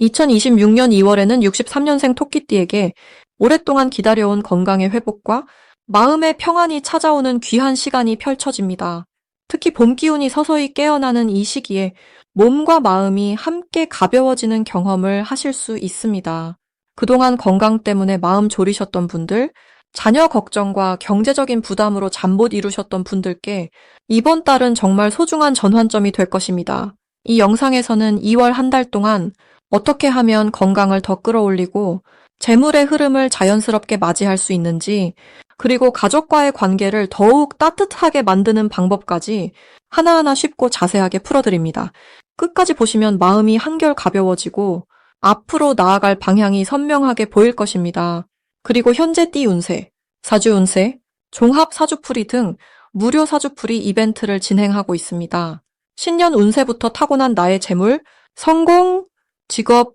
2026년 2월에는 63년생 토끼띠에게 오랫동안 기다려온 건강의 회복과 마음의 평안이 찾아오는 귀한 시간이 펼쳐집니다. 특히 봄 기운이 서서히 깨어나는 이 시기에 몸과 마음이 함께 가벼워지는 경험을 하실 수 있습니다. 그동안 건강 때문에 마음 졸이셨던 분들, 자녀 걱정과 경제적인 부담으로 잠 못 이루셨던 분들께 이번 달은 정말 소중한 전환점이 될 것입니다. 이 영상에서는 2월 한 달 동안 어떻게 하면 건강을 더 끌어올리고 재물의 흐름을 자연스럽게 맞이할 수 있는지, 그리고 가족과의 관계를 더욱 따뜻하게 만드는 방법까지 하나하나 쉽고 자세하게 풀어드립니다. 끝까지 보시면 마음이 한결 가벼워지고 앞으로 나아갈 방향이 선명하게 보일 것입니다. 그리고 현재 띠 운세, 사주 운세, 종합 사주풀이 등 무료 사주풀이 이벤트를 진행하고 있습니다. 신년 운세부터 타고난 나의 재물, 성공, 직업,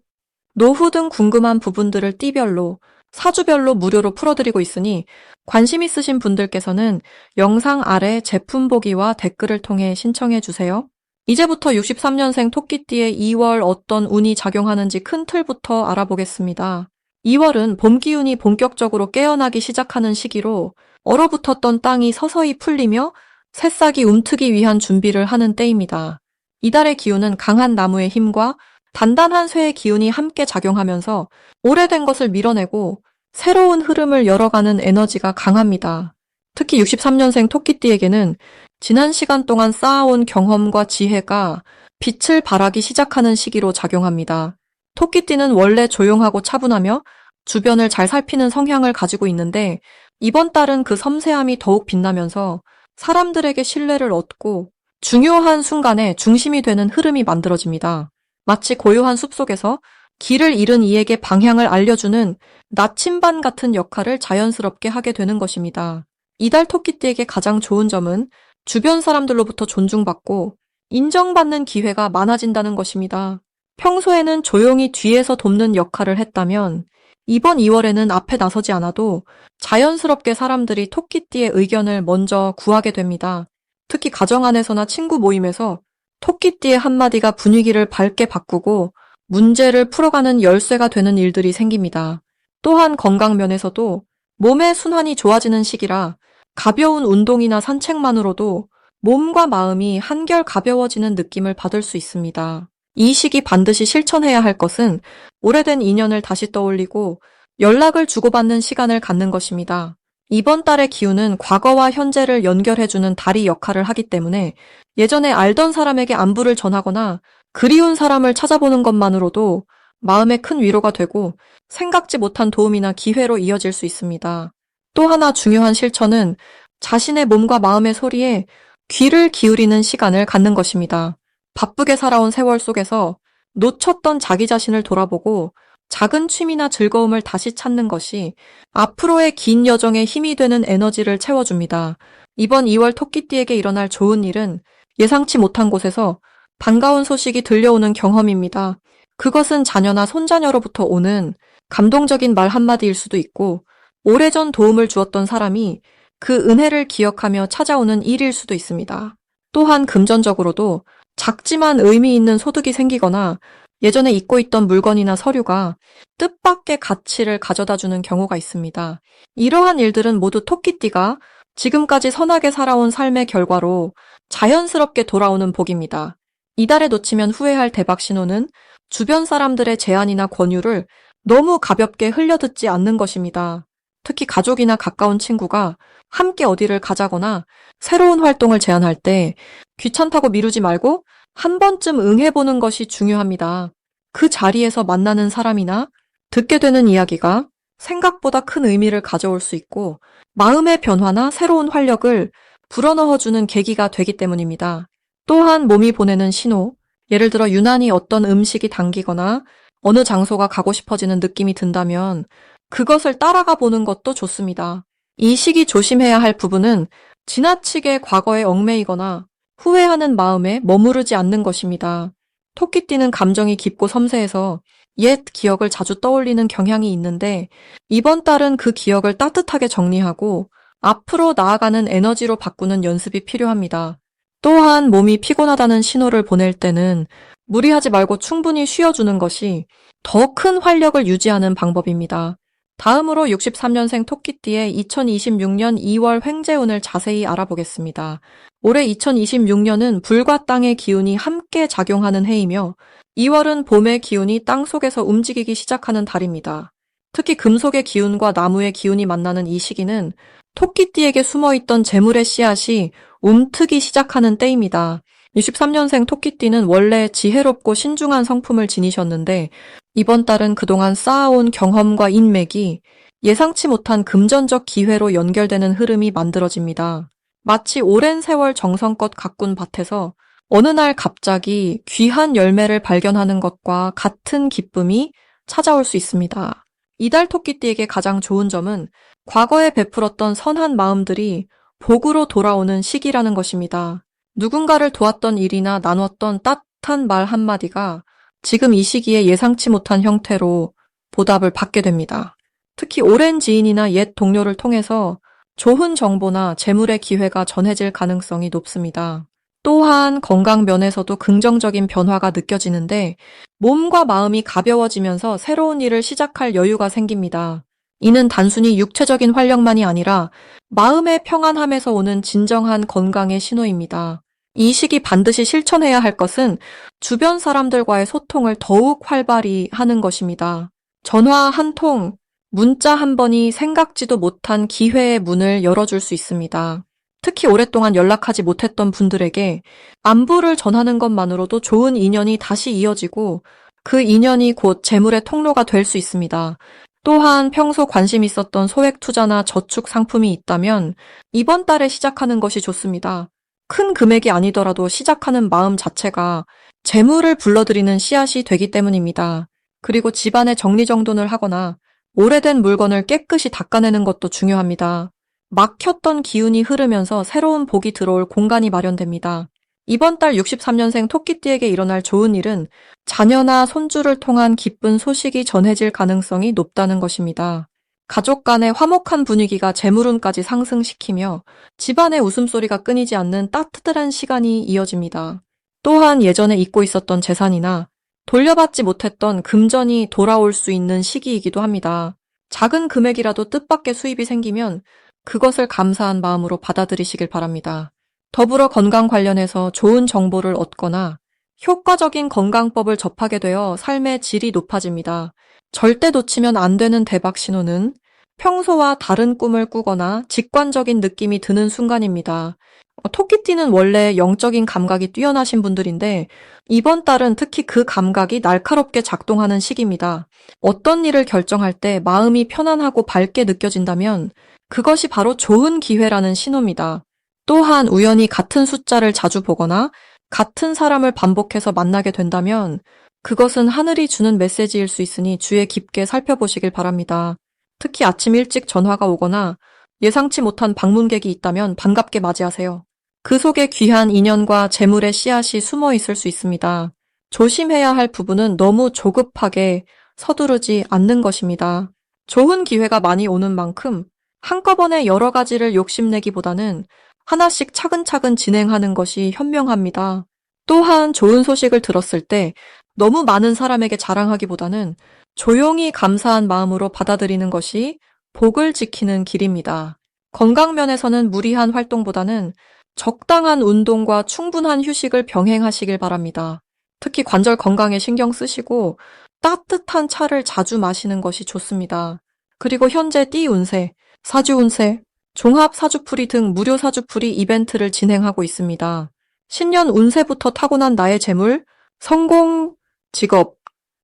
노후 등 궁금한 부분들을 띠별로, 사주별로 무료로 풀어드리고 있으니 관심 있으신 분들께서는 영상 아래 제품 보기와 댓글을 통해 신청해 주세요. 이제부터 63년생 토끼띠의 2월 어떤 운이 작용하는지 큰 틀부터 알아보겠습니다. 2월은 봄 기운이 본격적으로 깨어나기 시작하는 시기로 얼어붙었던 땅이 서서히 풀리며 새싹이 움트기 위한 준비를 하는 때입니다. 이달의 기운은 강한 나무의 힘과 단단한 쇠의 기운이 함께 작용하면서 오래된 것을 밀어내고 새로운 흐름을 열어가는 에너지가 강합니다. 특히 63년생 토끼띠에게는 지난 시간 동안 쌓아온 경험과 지혜가 빛을 발하기 시작하는 시기로 작용합니다. 토끼띠는 원래 조용하고 차분하며 주변을 잘 살피는 성향을 가지고 있는데 이번 달은 그 섬세함이 더욱 빛나면서 사람들에게 신뢰를 얻고 중요한 순간에 중심이 되는 흐름이 만들어집니다. 마치 고요한 숲속에서 길을 잃은 이에게 방향을 알려주는 나침반 같은 역할을 자연스럽게 하게 되는 것입니다. 이달 토끼띠에게 가장 좋은 점은 주변 사람들로부터 존중받고 인정받는 기회가 많아진다는 것입니다. 평소에는 조용히 뒤에서 돕는 역할을 했다면 이번 2월에는 앞에 나서지 않아도 자연스럽게 사람들이 토끼띠의 의견을 먼저 구하게 됩니다. 특히 가정 안에서나 친구 모임에서 토끼띠의 한마디가 분위기를 밝게 바꾸고 문제를 풀어가는 열쇠가 되는 일들이 생깁니다. 또한 건강 면에서도 몸의 순환이 좋아지는 시기라 가벼운 운동이나 산책만으로도 몸과 마음이 한결 가벼워지는 느낌을 받을 수 있습니다. 이 시기 반드시 실천해야 할 것은 오래된 인연을 다시 떠올리고 연락을 주고받는 시간을 갖는 것입니다. 이번 달의 기운은 과거와 현재를 연결해주는 다리 역할을 하기 때문에 예전에 알던 사람에게 안부를 전하거나 그리운 사람을 찾아보는 것만으로도 마음에 큰 위로가 되고 생각지 못한 도움이나 기회로 이어질 수 있습니다. 또 하나 중요한 실천은 자신의 몸과 마음의 소리에 귀를 기울이는 시간을 갖는 것입니다. 바쁘게 살아온 세월 속에서 놓쳤던 자기 자신을 돌아보고 작은 취미나 즐거움을 다시 찾는 것이 앞으로의 긴 여정에 힘이 되는 에너지를 채워줍니다. 이번 2월 토끼띠에게 일어날 좋은 일은 예상치 못한 곳에서 반가운 소식이 들려오는 경험입니다. 그것은 자녀나 손자녀로부터 오는 감동적인 말 한마디일 수도 있고 오래전 도움을 주었던 사람이 그 은혜를 기억하며 찾아오는 일일 수도 있습니다. 또한 금전적으로도 작지만 의미 있는 소득이 생기거나 예전에 잊고 있던 물건이나 서류가 뜻밖의 가치를 가져다 주는 경우가 있습니다. 이러한 일들은 모두 토끼띠가 지금까지 선하게 살아온 삶의 결과로 자연스럽게 돌아오는 복입니다. 이달에 놓치면 후회할 대박 신호는 주변 사람들의 제안이나 권유를 너무 가볍게 흘려듣지 않는 것입니다. 특히 가족이나 가까운 친구가 함께 어디를 가자거나 새로운 활동을 제안할 때 귀찮다고 미루지 말고 한 번쯤 응해보는 것이 중요합니다. 그 자리에서 만나는 사람이나 듣게 되는 이야기가 생각보다 큰 의미를 가져올 수 있고 마음의 변화나 새로운 활력을 불어넣어주는 계기가 되기 때문입니다. 또한 몸이 보내는 신호, 예를 들어 유난히 어떤 음식이 당기거나 어느 장소가 가고 싶어지는 느낌이 든다면 그것을 따라가 보는 것도 좋습니다. 이 시기 조심해야 할 부분은 지나치게 과거에 얽매이거나 후회하는 마음에 머무르지 않는 것입니다. 토끼띠는 감정이 깊고 섬세해서 옛 기억을 자주 떠올리는 경향이 있는데 이번 달은 그 기억을 따뜻하게 정리하고 앞으로 나아가는 에너지로 바꾸는 연습이 필요합니다. 또한 몸이 피곤하다는 신호를 보낼 때는 무리하지 말고 충분히 쉬어주는 것이 더 큰 활력을 유지하는 방법입니다. 다음으로 63년생 토끼띠의 2026년 2월 횡재운을 자세히 알아보겠습니다. 올해 2026년은 불과 땅의 기운이 함께 작용하는 해이며 2월은 봄의 기운이 땅 속에서 움직이기 시작하는 달입니다. 특히 금속의 기운과 나무의 기운이 만나는 이 시기는 토끼띠에게 숨어있던 재물의 씨앗이 움트기 시작하는 때입니다. 23년생 토끼띠는 원래 지혜롭고 신중한 성품을 지니셨는데 이번 달은 그동안 쌓아온 경험과 인맥이 예상치 못한 금전적 기회로 연결되는 흐름이 만들어집니다. 마치 오랜 세월 정성껏 가꾼 밭에서 어느 날 갑자기 귀한 열매를 발견하는 것과 같은 기쁨이 찾아올 수 있습니다. 이달 토끼띠에게 가장 좋은 점은 과거에 베풀었던 선한 마음들이 복으로 돌아오는 시기라는 것입니다. 누군가를 도왔던 일이나 나눴던 따뜻한 말 한마디가 지금 이 시기에 예상치 못한 형태로 보답을 받게 됩니다. 특히 오랜 지인이나 옛 동료를 통해서 좋은 정보나 재물의 기회가 전해질 가능성이 높습니다. 또한 건강 면에서도 긍정적인 변화가 느껴지는데 몸과 마음이 가벼워지면서 새로운 일을 시작할 여유가 생깁니다. 이는 단순히 육체적인 활력만이 아니라 마음의 평안함에서 오는 진정한 건강의 신호입니다. 이 시기 반드시 실천해야 할 것은 주변 사람들과의 소통을 더욱 활발히 하는 것입니다. 전화 한 통, 문자 한 번이 생각지도 못한 기회의 문을 열어줄 수 있습니다. 특히 오랫동안 연락하지 못했던 분들에게 안부를 전하는 것만으로도 좋은 인연이 다시 이어지고 그 인연이 곧 재물의 통로가 될 수 있습니다. 또한 평소 관심 있었던 소액 투자나 저축 상품이 있다면 이번 달에 시작하는 것이 좋습니다. 큰 금액이 아니더라도 시작하는 마음 자체가 재물을 불러들이는 씨앗이 되기 때문입니다. 그리고 집안의 정리정돈을 하거나 오래된 물건을 깨끗이 닦아내는 것도 중요합니다. 막혔던 기운이 흐르면서 새로운 복이 들어올 공간이 마련됩니다. 이번 달 63년생 토끼띠에게 일어날 좋은 일은 자녀나 손주를 통한 기쁜 소식이 전해질 가능성이 높다는 것입니다. 가족 간의 화목한 분위기가 재물운까지 상승시키며 집안의 웃음소리가 끊이지 않는 따뜻한 시간이 이어집니다. 또한 예전에 잊고 있었던 재산이나 돌려받지 못했던 금전이 돌아올 수 있는 시기이기도 합니다. 작은 금액이라도 뜻밖의 수입이 생기면 그것을 감사한 마음으로 받아들이시길 바랍니다. 더불어 건강 관련해서 좋은 정보를 얻거나 효과적인 건강법을 접하게 되어 삶의 질이 높아집니다. 절대 놓치면 안 되는 대박 신호는 평소와 다른 꿈을 꾸거나 직관적인 느낌이 드는 순간입니다. 어, 토끼띠는 원래 영적인 감각이 뛰어나신 분들인데 이번 달은 특히 그 감각이 날카롭게 작동하는 시기입니다. 어떤 일을 결정할 때 마음이 편안하고 밝게 느껴진다면 그것이 바로 좋은 기회라는 신호입니다. 또한 우연히 같은 숫자를 자주 보거나 같은 사람을 반복해서 만나게 된다면 그것은 하늘이 주는 메시지일 수 있으니 주의 깊게 살펴보시길 바랍니다. 특히 아침 일찍 전화가 오거나 예상치 못한 방문객이 있다면 반갑게 맞이하세요. 그 속에 귀한 인연과 재물의 씨앗이 숨어 있을 수 있습니다. 조심해야 할 부분은 너무 조급하게 서두르지 않는 것입니다. 좋은 기회가 많이 오는 만큼 한꺼번에 여러 가지를 욕심내기보다는 하나씩 차근차근 진행하는 것이 현명합니다. 또한 좋은 소식을 들었을 때 너무 많은 사람에게 자랑하기보다는 조용히 감사한 마음으로 받아들이는 것이 복을 지키는 길입니다. 건강 면에서는 무리한 활동보다는 적당한 운동과 충분한 휴식을 병행하시길 바랍니다. 특히 관절 건강에 신경 쓰시고 따뜻한 차를 자주 마시는 것이 좋습니다. 그리고 현재 띠 운세, 사주 운세, 종합 사주풀이 등 무료 사주풀이 이벤트를 진행하고 있습니다. 신년 운세부터 타고난 나의 재물, 성공, 직업,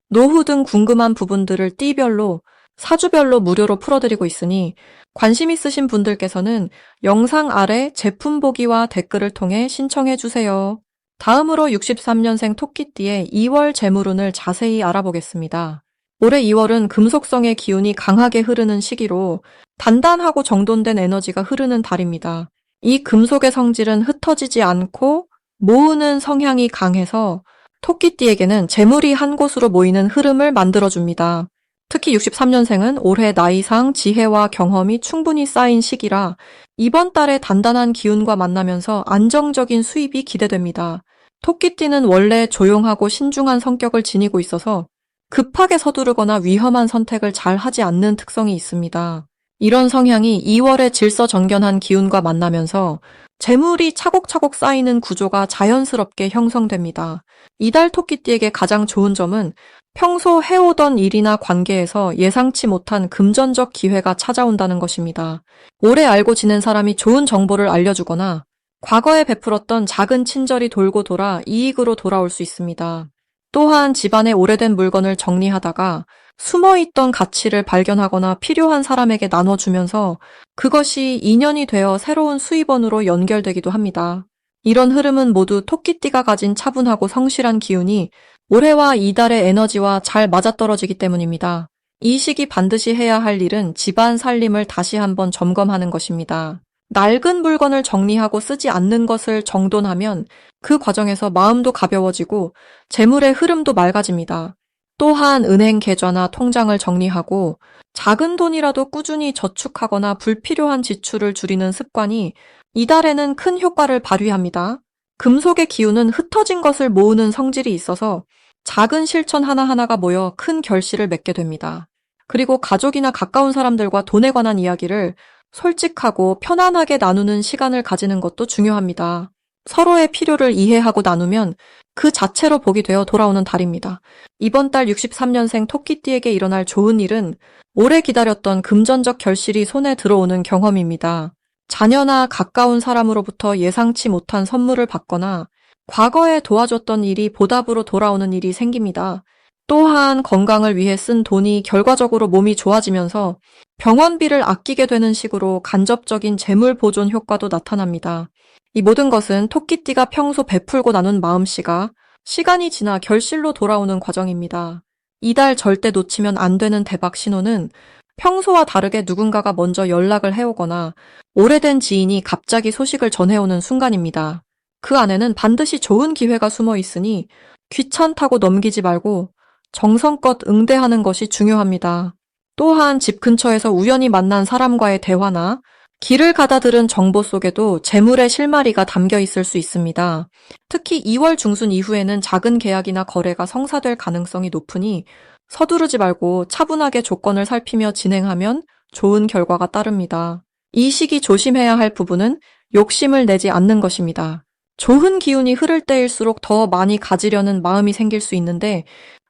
노후 등 궁금한 부분들을 띠별로 사주별로 무료로 풀어드리고 있으니 관심 있으신 분들께서는 영상 아래 제품 보기와 댓글을 통해 신청해 주세요. 다음으로 63년생 토끼띠의 2월 재물운을 자세히 알아보겠습니다. 올해 2월은 금속성의 기운이 강하게 흐르는 시기로 단단하고 정돈된 에너지가 흐르는 달입니다. 이 금속의 성질은 흩어지지 않고 모으는 성향이 강해서 토끼띠에게는 재물이 한 곳으로 모이는 흐름을 만들어줍니다. 특히 63년생은 올해 나이상 지혜와 경험이 충분히 쌓인 시기라 이번 달에 단단한 기운과 만나면서 안정적인 수입이 기대됩니다. 토끼띠는 원래 조용하고 신중한 성격을 지니고 있어서 급하게 서두르거나 위험한 선택을 잘 하지 않는 특성이 있습니다. 이런 성향이 2월에 질서정견한 기운과 만나면서 재물이 차곡차곡 쌓이는 구조가 자연스럽게 형성됩니다. 이달 토끼띠에게 가장 좋은 점은 평소 해오던 일이나 관계에서 예상치 못한 금전적 기회가 찾아온다는 것입니다. 오래 알고 지낸 사람이 좋은 정보를 알려주거나 과거에 베풀었던 작은 친절이 돌고 돌아 이익으로 돌아올 수 있습니다. 또한 집안의 오래된 물건을 정리하다가 숨어 있던 가치를 발견하거나 필요한 사람에게 나눠주면서 그것이 인연이 되어 새로운 수입원으로 연결되기도 합니다. 이런 흐름은 모두 토끼띠가 가진 차분하고 성실한 기운이 올해와 이달의 에너지와 잘 맞아떨어지기 때문입니다. 이 시기 반드시 해야 할 일은 집안 살림을 다시 한번 점검하는 것입니다. 낡은 물건을 정리하고 쓰지 않는 것을 정돈하면 그 과정에서 마음도 가벼워지고 재물의 흐름도 맑아집니다. 또한 은행 계좌나 통장을 정리하고 작은 돈이라도 꾸준히 저축하거나 불필요한 지출을 줄이는 습관이 이달에는 큰 효과를 발휘합니다. 금속의 기운은 흩어진 것을 모으는 성질이 있어서 작은 실천 하나하나가 모여 큰 결실을 맺게 됩니다. 그리고 가족이나 가까운 사람들과 돈에 관한 이야기를 솔직하고 편안하게 나누는 시간을 가지는 것도 중요합니다. 서로의 필요를 이해하고 나누면 그 자체로 복이 되어 돌아오는 달입니다. 이번 달 63년생 토끼띠에게 일어날 좋은 일은 오래 기다렸던 금전적 결실이 손에 들어오는 경험입니다. 자녀나 가까운 사람으로부터 예상치 못한 선물을 받거나 과거에 도와줬던 일이 보답으로 돌아오는 일이 생깁니다. 또한 건강을 위해 쓴 돈이 결과적으로 몸이 좋아지면서 병원비를 아끼게 되는 식으로 간접적인 재물 보존 효과도 나타납니다. 이 모든 것은 토끼띠가 평소 베풀고 나눈 마음씨가 시간이 지나 결실로 돌아오는 과정입니다. 이달 절대 놓치면 안 되는 대박 신호는 평소와 다르게 누군가가 먼저 연락을 해오거나 오래된 지인이 갑자기 소식을 전해오는 순간입니다. 그 안에는 반드시 좋은 기회가 숨어 있으니 귀찮다고 넘기지 말고 정성껏 응대하는 것이 중요합니다. 또한 집 근처에서 우연히 만난 사람과의 대화나 길을 가다 들은 정보 속에도 재물의 실마리가 담겨 있을 수 있습니다. 특히 2월 중순 이후에는 작은 계약이나 거래가 성사될 가능성이 높으니 서두르지 말고 차분하게 조건을 살피며 진행하면 좋은 결과가 따릅니다. 이 시기 조심해야 할 부분은 욕심을 내지 않는 것입니다. 좋은 기운이 흐를 때일수록 더 많이 가지려는 마음이 생길 수 있는데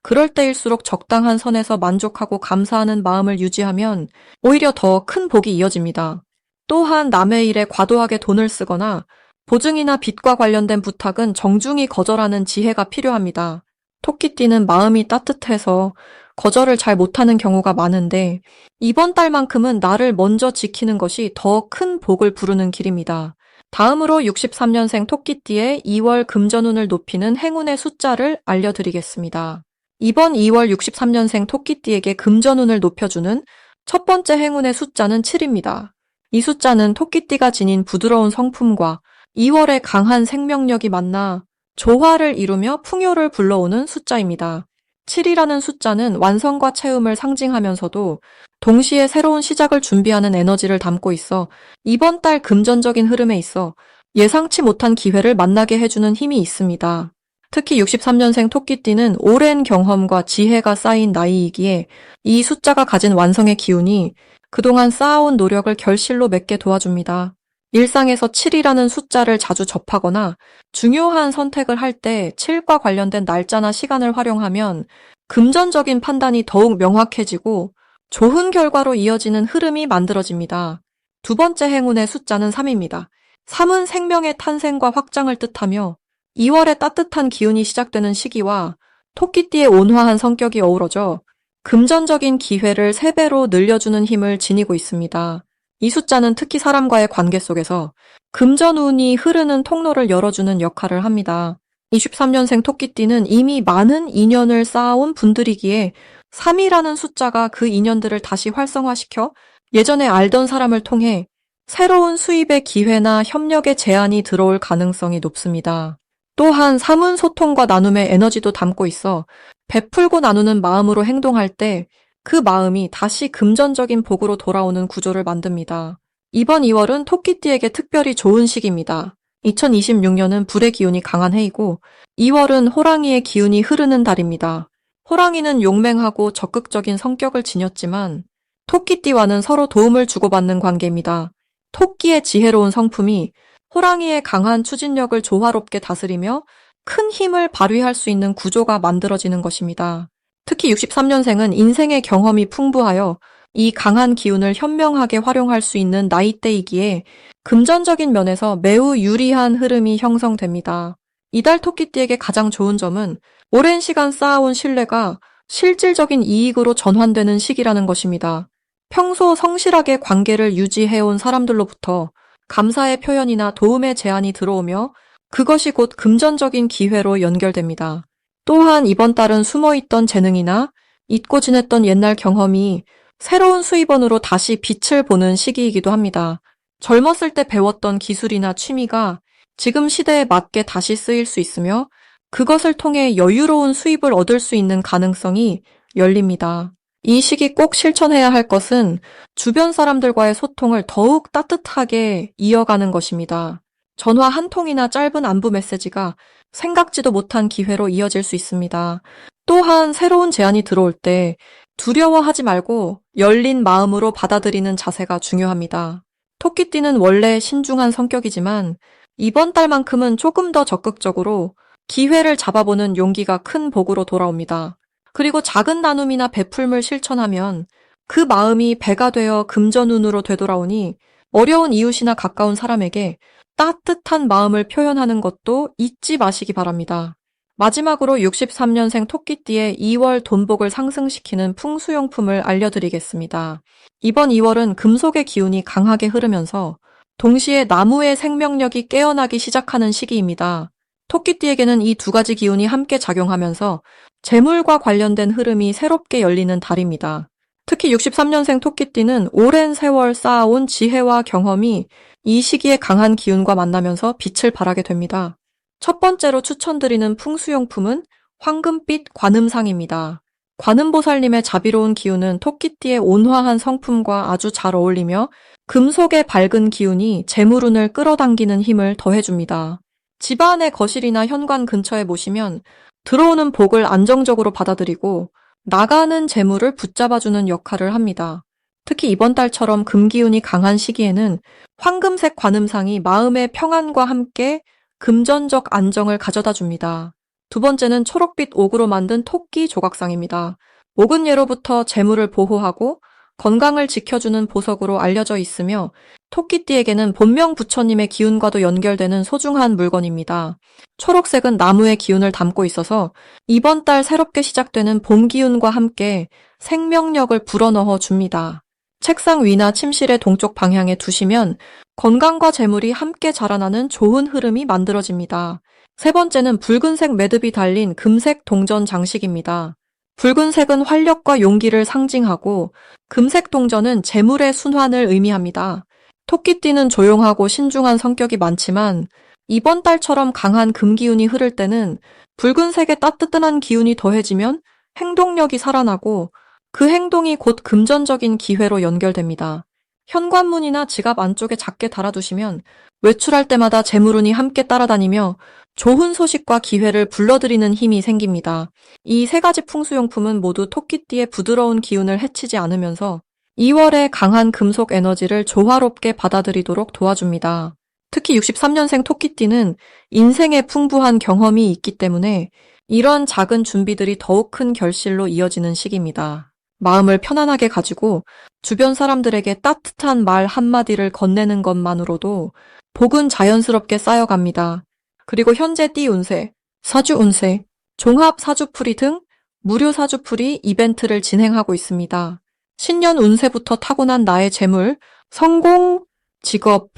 그럴 때일수록 적당한 선에서 만족하고 감사하는 마음을 유지하면 오히려 더 큰 복이 이어집니다. 또한 남의 일에 과도하게 돈을 쓰거나 보증이나 빚과 관련된 부탁은 정중히 거절하는 지혜가 필요합니다. 토끼띠는 마음이 따뜻해서 거절을 잘 못하는 경우가 많은데 이번 달만큼은 나를 먼저 지키는 것이 더 큰 복을 부르는 길입니다. 다음으로 63년생 토끼띠의 2월 금전운을 높이는 행운의 숫자를 알려드리겠습니다. 이번 2월 63년생 토끼띠에게 금전운을 높여주는 첫 번째 행운의 숫자는 7입니다. 이 숫자는 토끼띠가 지닌 부드러운 성품과 2월의 강한 생명력이 만나 조화를 이루며 풍요를 불러오는 숫자입니다. 7이라는 숫자는 완성과 채움을 상징하면서도 동시에 새로운 시작을 준비하는 에너지를 담고 있어 이번 달 금전적인 흐름에 있어 예상치 못한 기회를 만나게 해주는 힘이 있습니다. 특히 63년생 토끼띠는 오랜 경험과 지혜가 쌓인 나이이기에 이 숫자가 가진 완성의 기운이 그동안 쌓아온 노력을 결실로 맺게 도와줍니다. 일상에서 7이라는 숫자를 자주 접하거나 중요한 선택을 할 때 7과 관련된 날짜나 시간을 활용하면 금전적인 판단이 더욱 명확해지고 좋은 결과로 이어지는 흐름이 만들어집니다. 두 번째 행운의 숫자는 3입니다. 3은 생명의 탄생과 확장을 뜻하며 2월에 따뜻한 기운이 시작되는 시기와 토끼띠의 온화한 성격이 어우러져 금전적인 기회를 3배로 늘려주는 힘을 지니고 있습니다. 이 숫자는 특히 사람과의 관계 속에서 금전운이 흐르는 통로를 열어주는 역할을 합니다. 23년생 토끼띠는 이미 많은 인연을 쌓아온 분들이기에 3이라는 숫자가 그 인연들을 다시 활성화시켜 예전에 알던 사람을 통해 새로운 수입의 기회나 협력의 제안이 들어올 가능성이 높습니다. 또한 사문 소통과 나눔의 에너지도 담고 있어 베풀고 나누는 마음으로 행동할 때 그 마음이 다시 금전적인 복으로 돌아오는 구조를 만듭니다. 이번 2월은 토끼띠에게 특별히 좋은 시기입니다. 2026년은 불의 기운이 강한 해이고 2월은 호랑이의 기운이 흐르는 달입니다. 호랑이는 용맹하고 적극적인 성격을 지녔지만 토끼띠와는 서로 도움을 주고받는 관계입니다. 토끼의 지혜로운 성품이 호랑이의 강한 추진력을 조화롭게 다스리며 큰 힘을 발휘할 수 있는 구조가 만들어지는 것입니다. 특히 63년생은 인생의 경험이 풍부하여 이 강한 기운을 현명하게 활용할 수 있는 나이대이기에 금전적인 면에서 매우 유리한 흐름이 형성됩니다. 이달 토끼띠에게 가장 좋은 점은 오랜 시간 쌓아온 신뢰가 실질적인 이익으로 전환되는 시기라는 것입니다. 평소 성실하게 관계를 유지해온 사람들로부터 감사의 표현이나 도움의 제안이 들어오며 그것이 곧 금전적인 기회로 연결됩니다. 또한 이번 달은 숨어있던 재능이나 잊고 지냈던 옛날 경험이 새로운 수입원으로 다시 빛을 보는 시기이기도 합니다. 젊었을 때 배웠던 기술이나 취미가 지금 시대에 맞게 다시 쓰일 수 있으며 그것을 통해 여유로운 수입을 얻을 수 있는 가능성이 열립니다. 이 시기 꼭 실천해야 할 것은 주변 사람들과의 소통을 더욱 따뜻하게 이어가는 것입니다. 전화 한 통이나 짧은 안부 메시지가 생각지도 못한 기회로 이어질 수 있습니다. 또한 새로운 제안이 들어올 때 두려워하지 말고 열린 마음으로 받아들이는 자세가 중요합니다. 토끼띠는 원래 신중한 성격이지만 이번 달만큼은 조금 더 적극적으로 기회를 잡아보는 용기가 큰 복으로 돌아옵니다. 그리고 작은 나눔이나 베풀물 실천하면 그 마음이 배가 되어 금전운으로 되돌아오니 어려운 이웃이나 가까운 사람에게 따뜻한 마음을 표현하는 것도 잊지 마시기 바랍니다. 마지막으로 63년생 토끼띠의 2월 돈복을 상승시키는 풍수용품을 알려드리겠습니다. 이번 2월은 금속의 기운이 강하게 흐르면서 동시에 나무의 생명력이 깨어나기 시작하는 시기입니다. 토끼띠에게는 이 두 가지 기운이 함께 작용하면서 재물과 관련된 흐름이 새롭게 열리는 달입니다. 특히 63년생 토끼띠는 오랜 세월 쌓아온 지혜와 경험이 이 시기에 강한 기운과 만나면서 빛을 발하게 됩니다. 첫 번째로 추천드리는 풍수용품은 황금빛 관음상입니다. 관음보살님의 자비로운 기운은 토끼띠의 온화한 성품과 아주 잘 어울리며 금속의 밝은 기운이 재물운을 끌어당기는 힘을 더해줍니다. 집안의 거실이나 현관 근처에 모시면 들어오는 복을 안정적으로 받아들이고 나가는 재물을 붙잡아주는 역할을 합니다. 특히 이번 달처럼 금기운이 강한 시기에는 황금색 관음상이 마음의 평안과 함께 금전적 안정을 가져다 줍니다. 두 번째는 초록빛 옥으로 만든 토끼 조각상입니다. 옥은 예로부터 재물을 보호하고 건강을 지켜주는 보석으로 알려져 있으며 토끼띠에게는 본명 부처님의 기운과도 연결되는 소중한 물건입니다. 초록색은 나무의 기운을 담고 있어서 이번 달 새롭게 시작되는 봄 기운과 함께 생명력을 불어넣어 줍니다. 책상 위나 침실의 동쪽 방향에 두시면 건강과 재물이 함께 자라나는 좋은 흐름이 만들어집니다. 세 번째는 붉은색 매듭이 달린 금색 동전 장식입니다. 붉은색은 활력과 용기를 상징하고 금색 동전은 재물의 순환을 의미합니다. 토끼띠는 조용하고 신중한 성격이 많지만 이번 달처럼 강한 금기운이 흐를 때는 붉은색의 따뜻한 기운이 더해지면 행동력이 살아나고 그 행동이 곧 금전적인 기회로 연결됩니다. 현관문이나 지갑 안쪽에 작게 달아두시면 외출할 때마다 재물운이 함께 따라다니며 좋은 소식과 기회를 불러들이는 힘이 생깁니다. 이 세 가지 풍수용품은 모두 토끼띠의 부드러운 기운을 해치지 않으면서 2월의 강한 금속 에너지를 조화롭게 받아들이도록 도와줍니다. 특히 63년생 토끼띠는 인생에 풍부한 경험이 있기 때문에 이런 작은 준비들이 더욱 큰 결실로 이어지는 시기입니다. 마음을 편안하게 가지고 주변 사람들에게 따뜻한 말 한마디를 건네는 것만으로도 복은 자연스럽게 쌓여갑니다. 그리고 현재 띠 운세, 사주 운세, 종합 사주풀이 등 무료 사주풀이 이벤트를 진행하고 있습니다. 신년 운세부터 타고난 나의 재물, 성공, 직업,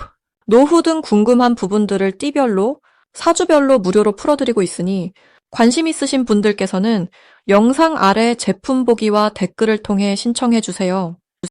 노후 등 궁금한 부분들을 띠별로, 사주별로 무료로 풀어드리고 있으니 관심 있으신 분들께서는 영상 아래 제품 보기와 댓글을 통해 신청해 주세요.